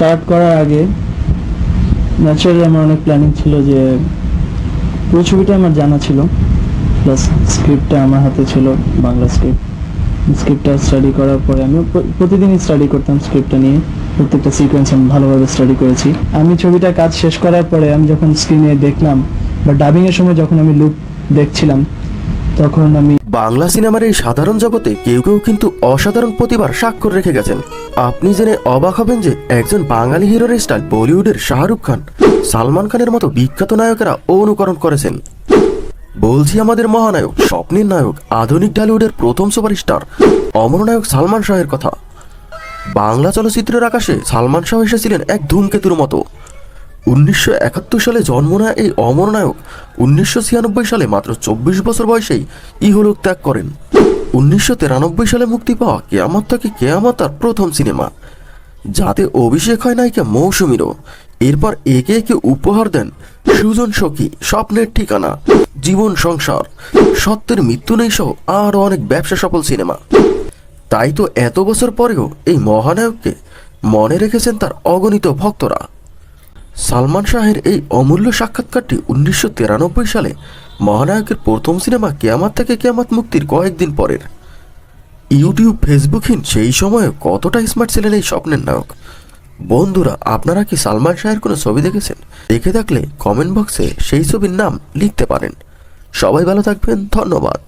Start করার আগে naturally আমার অনেক প্ল্যানিং ছিল যে পুরো ছবিটা আমার জানা ছিল প্লাস স্ক্রিপ্টটা আমার হাতে ছিল, বাংলা স্ক্রিপ্ট স্ক্রিপ্টটা স্টাডি করার পরে আমি প্রতিদিনই স্টাডি করতাম স্ক্রিপ্টটা নিয়ে। প্রত্যেকটা সিকোয়েন্স আমি ভালোভাবে স্টাডি করেছি। আমি ছবিটা কাজ শেষ করার পরে আমি যখন স্ক্রিনে দেখলাম, বা ডাবিংয়ের সময় যখন আমি লুক দেখছিলাম তখন আমি বাংলা সিনেমার এই সাধারণ জগতে কেউ কেউ কিন্তু অসাধারণ প্রতিভার স্বাক্ষর রেখে গেছেন। আপনি জেনে অবাক হবেন যে একজন বাঙালি হিরোর স্টাইল বলিউডের শাহরুখ খান, সালমান খানের মতো বিখ্যাত নায়কেরা অনুকরণ করেছেন। বলছি আমাদের মহানায়ক, স্বপ্নের নায়ক, আধুনিক ঢালিউডের প্রথম সুপারস্টার অমর নায়ক সালমান শাহের কথা। বাংলা চলচ্চিত্রের আকাশে সালমান শাহ এসেছিলেন এক ধূমকেতুর মতো। উনিশশো একাত্তর সালে জন্ম নেয় এই অমরনায়ক উনিশশো ছিয়ানব্বই সালে মাত্র চব্বিশ বছর বয়সেই ইহলোক ত্যাগ করেন। উনিশশো তিরানব্বই সালে মুক্তি পাওয়া কেয়ামত থেকে কেয়ামত তার প্রথম সিনেমা। যাতে অভিষেক হয় নায়িকা মৌসুমীরও। এরপর একে একে উপহার দেন সুজন সখী, স্বপ্নের ঠিকানা, জীবন সংসার, সত্যের মৃত্যু নেই সহ আরও অনেক ব্যবসা সফল সিনেমা। তাই তো এত বছর পরেও এই মহানায়ককে মনে রেখেছেন তার অগণিত ভক্তরা। সালমান শাহের এই অমূল্য সাক্ষাৎকারটি উনিশশো তিরানব্বই সালে মহানায়কের প্রথম সিনেমা কেয়ামাত থেকে কেয়ামাত মুক্তির কয়েকদিন পরের। ইউটিউব ফেসবুকহীন সেই সময়ে কতটা স্মার্ট ছিলেন এই স্বপ্নের নায়ক? বন্ধুরা, আপনারা কি সালমান শাহের কোনো ছবি দেখেছেন? দেখে থাকলে কমেন্ট বক্সে সেই ছবির নাম লিখতে পারেন। সবাই ভালো থাকবেন, ধন্যবাদ।